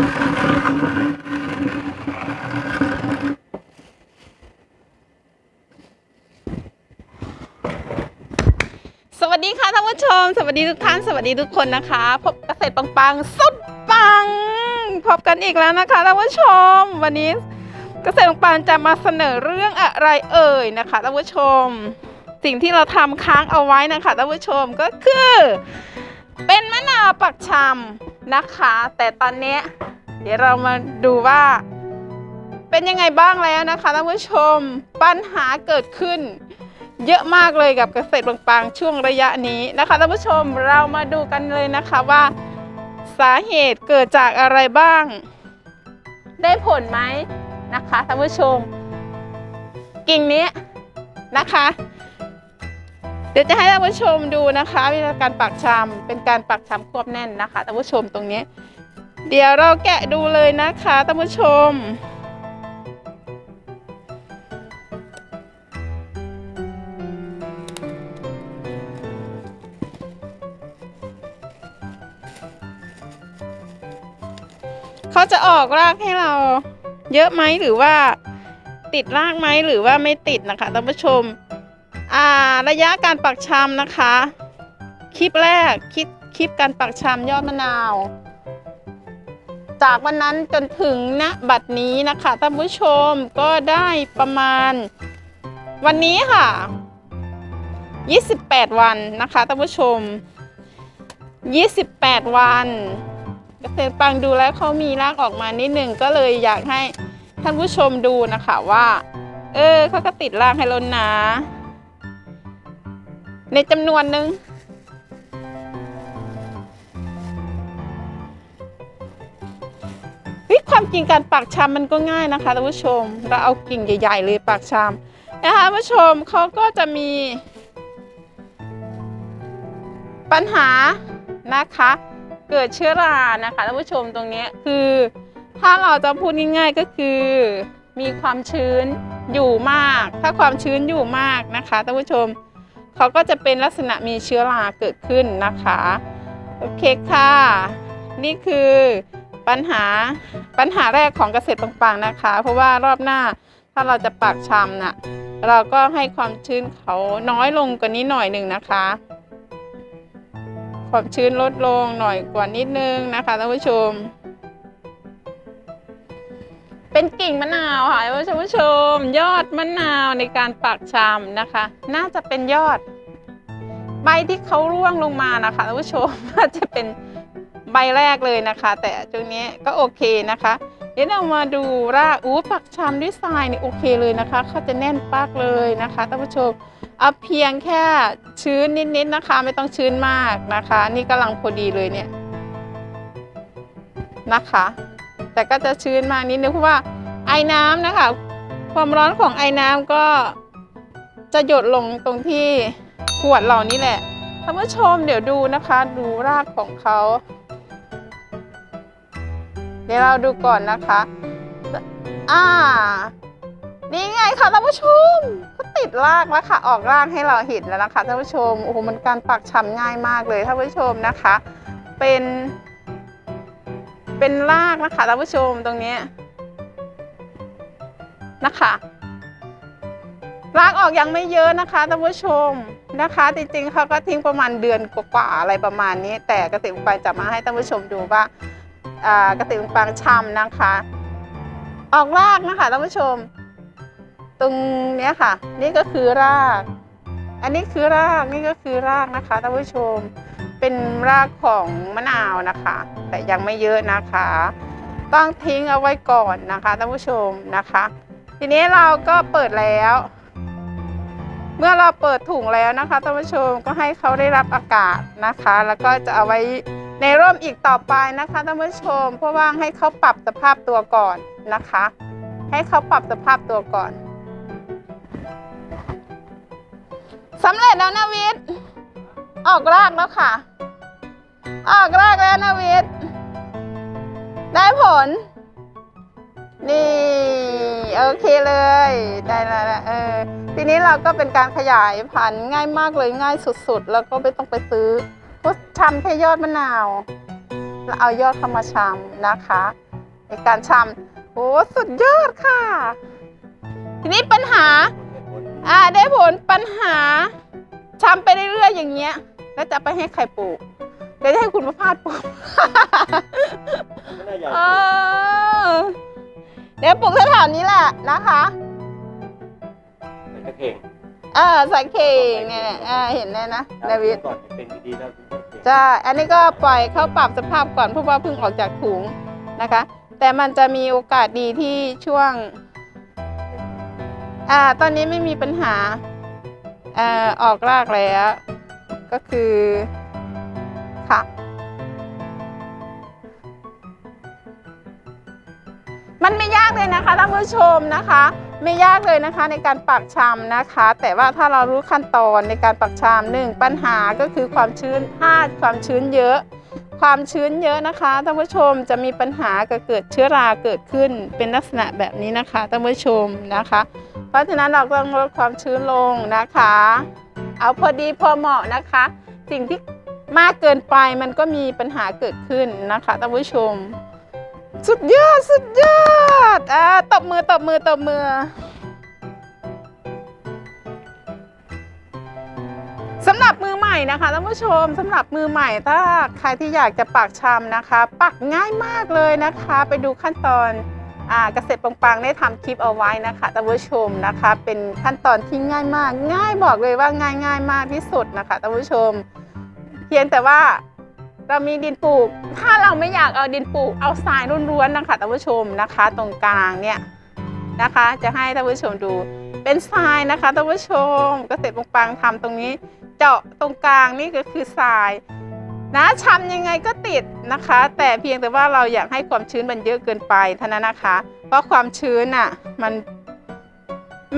สวัสดีค่ะท่านผู้ชม สวัสดีทุกท่าน สวัสดีทุกคนนะคะ พบเกษตรปังๆ สุดปัง พบกันอีกแล้วนะคะท่านผู้ชม วันนี้เกษตรปังจะมาเสนอเรื่องอะไรเอ่ยนะคะท่านผู้ชม สิ่งที่เราทำค้างเอาไว้นะคะท่านผู้ชมก็คือ เป็นมะนาวปักชำนะคะ แต่ตอนนี้เดี๋ยวเรามาดูว่า เป็นยังไงบ้างแล้วนะคะท่านผู้ชมปัญหาเกิดขึ้น เยอะมากเลยกับเกษตรบางๆช่วงระยะนี้นะคะท่านผู้ชมเรามาดูกันเลยนะคะว่าสาเหตุเกิดจากอะไรบ้าง ได้ผลไหมนะคะท่านผู้ชม กิ่งนี้นะคะ เดี๋ยวจะให้ท่านผู้ชมดูนะคะวิธีการปักชำเป็นการปักชำควบแน่นนะคะท่านผู้ชมตรงนี้ เดี๋ยวเราแกะดูเลยนะคะท่านผู้ชมเขาจะออกรากให้เราเยอะไหมหรือว่าติดรากไหมหรือว่าไม่ติดนะคะท่านผู้ชม อ่าระยะการปักชำนะคะ คลิปแรกคลิปคลิปการปักชำยอดมะนาว จากวันนั้นจนถึงณบัดนี้นะคะท่านผู้ชมก็ได้ประมาณ วันนี้ค่ะ 28 วันนะคะท่านผู้ชม 28 วันเกษตรปังดูแล้วเขามีรากออกมานิดหนึ่งก็เลยอยากให้ท่านผู้ชมดูนะคะว่า เออเขาก็ติดรากให้ล้นนะ ในจำนวนหนึ่งเฮ้ยความจริงการปักชำมันก็ง่ายนะคะท่านผู้ชม เราเอากิ่งใหญ่ ๆ เลยปักชำนะคะท่านผู้ชมเขาก็จะมี ปัญหานะคะ เกิดเชื้อรานะคะท่านผู้ชมตรงนี้คือ ถ้าเราจะพูดง่ายๆก็คือ มีความชื้นอยู่มาก ถ้าความชื้นอยู่มากนะคะท่านผู้ชม เขาก็จะเป็นลักษณะมีเชื้อราเกิดขึ้นนะคะ โอเคค่ะ นี่คือปัญหาปัญหาแรกของเกษตรปังๆนะคะ เพราะว่ารอบหน้าถ้าเราจะปักชำน่ะเราก็ให้ความชื้นเขาน้อยลงกว่านี้หน่อยหนึ่งนะคะ ความชื้นลดลงหน่อยกว่านิดนึงนะคะท่านผู้ชม เป็นกิ่งมะนาวค่ะท่านผู้ชม ยอดมะนาวในการปักชำนะคะ น่าจะเป็นยอด ใบที่เขาร่วงลงมานะคะท่านผู้ชมน่าจะเป็นใบแรกเลยนะคะ แต่ตรงนี้ก็โอเคนะคะ เดี๋ยวเรามาดูรากอู้ปักชำด้วยทรายนี่โอเคเลยนะคะ เขาจะแน่นปักเลยนะคะท่านผู้ชมเอาเพียงแค่ชื้นนิดๆนะคะ ไม่ต้องชื้นมากนะคะ นี่กำลังพอดีเลยเนี่ยนะคะ แต่ก็จะชื้นมากนิดนึงเพราะว่าไอ้น้ำนะคะ ความร้อนของไอ้น้ำก็จะหยดลงตรงที่ขวดเรานี่แหละท่านผู้ชมเดี๋ยวดูนะคะ ดูรากของเขา เดี๋ยวเราดูก่อนนะคะ อ่า นี่ไงค่ะท่านผู้ชมก็ติดรากแล้วค่ะ ออกรากให้เราเห็นแล้วนะคะท่านผู้ชมโอ้โหมันการปักชำง่ายมากเลยท่านผู้ชมนะคะ เป็น เป็นรากนะคะท่านผู้ชมตรงนี้นะคะ รากออกยังไม่เยอะนะคะท่านผู้ชมนะคะ จริงๆเขาก็ทิ้งประมาณเดือนกว่าๆอะไรประมาณนี้ แต่เกษตรปางจะมาให้ท่านผู้ชมดูว่าอ่าเกษตรปางชำนะคะ ออกรากนะคะท่านผู้ชม ตรงนี้ค่ะ นี่ก็คือราก อันนี้คือรากนี่ก็คือรากนะคะท่านผู้ชม เป็นรากของมะนาวนะคะ แต่ยังไม่เยอะนะคะ ต้องทิ้งเอาไว้ก่อนนะคะท่านผู้ชมนะคะ ทีนี้เราก็เปิดแล้ว เมื่อเราเปิดถุงแล้วนะคะท่านผู้ชมก็ให้เขาได้รับอากาศนะคะ แล้วก็จะเอาไว้ในร่มอีกต่อไปนะคะท่านผู้ชม เพราะว่าให้เขาปรับสภาพตัวก่อนนะคะ ให้เขาปรับสภาพตัวก่อนสำเร็จแล้วนะวิทย์ ออกรากแล้วค่ะ ออกรากแล้วนะวิทย์ได้ผล นี่ โอเคเลย ได้แล้วเออทีนี้เราก็เป็นการขยายพันธุ์ง่ายมากเลยง่ายสุดๆ แล้วก็ไม่ต้องไปซื้อเพราะชำแค่ยอดมะนาวแล้วเอายอดเข้ามาชำนะคะในการชำโอ้สุดยอดค่ะ ทีนี้ปัญหา อ่าได้ผลปัญหา ชำไปเรื่อยๆอย่างเงี้ย แล้วจะไปให้ใครปลูกเดี๋ยวจะให้คุณประพาสปลูกไม่น่าใหญ่เออเดี๋ยวปลูกแถวๆนี้แหละนะคะเป็นตะเข่งเออใส่เข่งเนี่ยเออเห็นแน่นะดาวิดก่อนเป็นดีๆแล้วถึงจะเข่งใช่อันนี้ก็ปล่อยเขาปรับสภาพก่อนเพราะว่าเพิ่งออกจากถุงนะคะ แต่มันจะมีโอกาสดีที่ช่วง อ่า ตอนนี้ไม่มีปัญหาเอออกรากแล้ว ก็คือค่ะมันไม่ยากเลยนะคะท่านผู้ชมนะคะ ไม่ยากเลยนะคะในการปักชำนะคะ แต่ว่าถ้าเรารู้ขั้นตอนในการปักชำหนึ่งปัญหาก็คือความชื้นถ้าดความชื้นเยอะ ความชื้นเยอะนะคะท่านผู้ชมจะมีปัญหาเกิดเชื้อราเกิดขึ้นเป็นลักษณะแบบนี้นะคะท่านผู้ชมนะคะ เพราะฉะนั้นเราต้องลดความชื้นลงนะคะ เอาพอดีพอเหมาะนะคะ สิ่งที่มากเกินไปมันก็มีปัญหาเกิดขึ้นนะคะท่านผู้ชม สุดยอดสุดยอดอ่าตบมือตบมือตบมือสำหรับมือใหม่นะคะท่านผู้ชมสำหรับมือใหม่ถ้าใครที่อยากจะปักชำนะคะ ปักง่ายมากเลยนะคะ ไปดูขั้นตอน เกษตรปังๆได้ทำคลิปเอาไว้นะคะท่านผู้ชมนะคะ เป็นขั้นตอนที่ง่ายมาก ง่ายบอกเลยว่าง่ายง่ายมากที่สุดนะคะท่านผู้ชม เพียงแต่ว่าเรามีดินปลูก ถ้าเราไม่อยากเอาดินปลูกเอาทรายล้วนๆนะคะท่านผู้ชมนะคะ ตรงกลางเนี่ยนะคะ จะให้ท่านผู้ชมดูเป็นทรายนะคะท่านผู้ชม เกษตรปังๆทำตรงนี้ เจาะตรงกลางนี่ก็คือทราย นะชำยังไงก็ติดนะคะ แต่เพียงแต่ว่าเราอยากให้ความชื้นมันเยอะเกินไปเท่านั้นนะคะ เพราะความชื้นอะมัน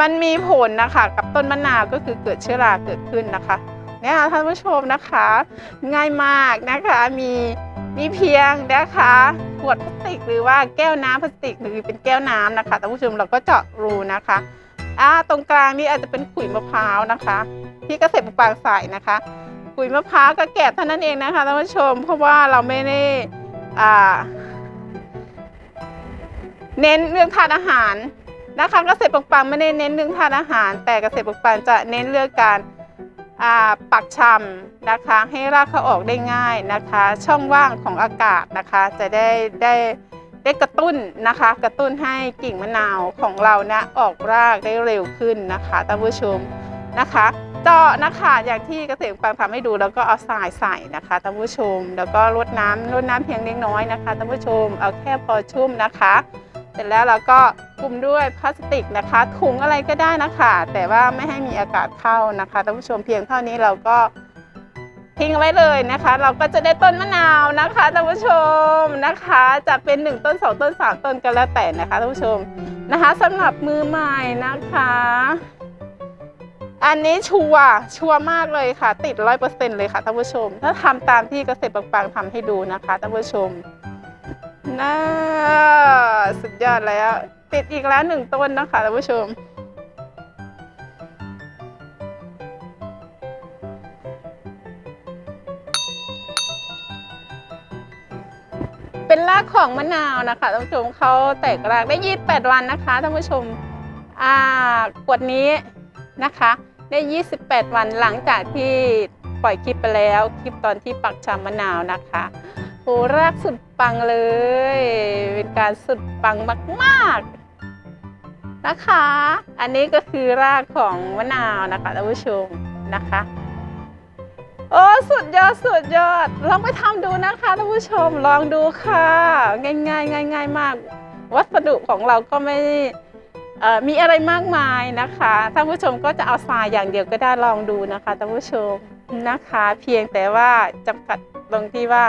มันมีผลนะคะ กับต้นมะนาวก็คือเกิดเชื้อราเกิดขึ้นนะคะเนี่ยค่ะท่านผู้ชมนะคะ ง่ายมากนะคะมีมีเพียงนะคะขวดพลาสติกหรือว่าแก้วน้ำพลาสติกหรือเป็นแก้วน้ำนะคะท่านผู้ชมเราก็เจาะรูนะคะอ่าตรงกลางนี่อาจจะเป็นขุยมะพร้าวนะคะ ที่เกษตรปางใส่นะคะ ขุยมะพร้าวกับแกบเท่านั้นเองนะคะท่านผู้ชม เพราะว่าเราไม่ได้เน้นเรื่องธาตุอาหารนะคะเกษตรปังๆไม่ได้เน้นเรื่องธาตุอาหาร แต่เกษตรปังๆจะเน้นเรื่องการปักชำนะคะให้รากเขาออกได้ง่ายนะคะ ช่องว่างของอากาศนะคะจะได้ได้ได้กระตุ้นนะคะ กระตุ้นให้กิ่งมะนาวของเรานะออกรากได้เร็วขึ้นนะคะท่านผู้ชมนะคะ เจาะนะคะอย่างที่เกษตรกรทำให้ดูแล้วก็เอาทรายใส่นะคะท่านผู้ชม แล้วก็รดน้ำรดน้ำเพียงเล็กน้อยนะคะท่านผู้ชมเอาแค่พอชุ่มนะคะ เสร็จแล้วเราก็คลุมด้วยพลาสติกนะคะ ถุงอะไรก็ได้นะคะ แต่ว่าไม่ให้มีอากาศเข้านะคะท่านผู้ชมเพียงเท่านี้เราก็ทิ้งไว้เลยนะคะ เราก็จะได้ต้นมะนาวนะคะท่านผู้ชมนะคะ จะเป็นหนึ่งต้นสองต้นสามต้นก็แล้วแต่นะคะท่านผู้ชมนะคะสำหรับมือใหม่นะคะ อันนี้ชัวชัวมากเลยค่ะ ติดร้อยเปอร์เซ็นต์เลยค่ะท่านผู้ชม ถ้าทำตามที่เกษตรปังๆทำให้ดูนะคะท่านผู้ชมน่าสุดยอดแล้ว ติดอีกแล้วหนึ่งต้นนะคะท่านผู้ชม เป็นรากของมะนาวนะคะท่านผู้ชมเขาแตกรากได้28วันนะคะท่านผู้ชมอ่ากวดนี้นะคะ ได้ 28 วันหลังจากที่ปล่อยคลิปไปแล้ว คลิปตอนที่ปักชำมะนาวนะคะโอ้รากสุดปังเลย เป็นการสุดปังมากๆนะคะ อันนี้ก็คือรากของมะนาวนะคะท่านผู้ชมนะคะโอ้สุดยอดสุดยอด ลองไปทำดูนะคะท่านผู้ชมลองดูค่ะ ง่ายง่ายง่ายง่ายๆมาก วัสดุของเราก็ไม่ มีอะไรมากมายนะคะท่านผู้ชมก็จะเอาทรายอย่างเดียวก็ได้ลองดูนะคะท่านผู้ชมนะคะ เพียงแต่ว่าจำกัดตรงที่ว่า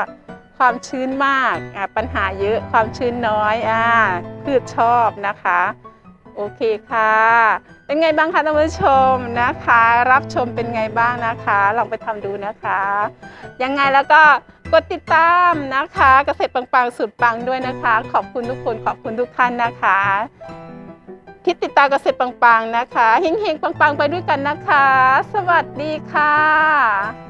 ความชื้นมากปัญหาเยอะความชื้นน้อยอ่าพืชชอบนะคะโอเคค่ะ เป็นไงบ้างคะท่านผู้ชมนะคะ รับชมเป็นไงบ้างนะคะ ลองไปทำดูนะคะ ยังไงแล้วก็กดติดตามนะคะ เกษตรปังๆสุดปังด้วยนะคะ ขอบคุณทุกคนขอบคุณทุกท่านนะคะ คิดติดตามเกษตรปังๆนะคะเฮงๆปังๆ ไปด้วยกันนะคะ สวัสดีค่ะ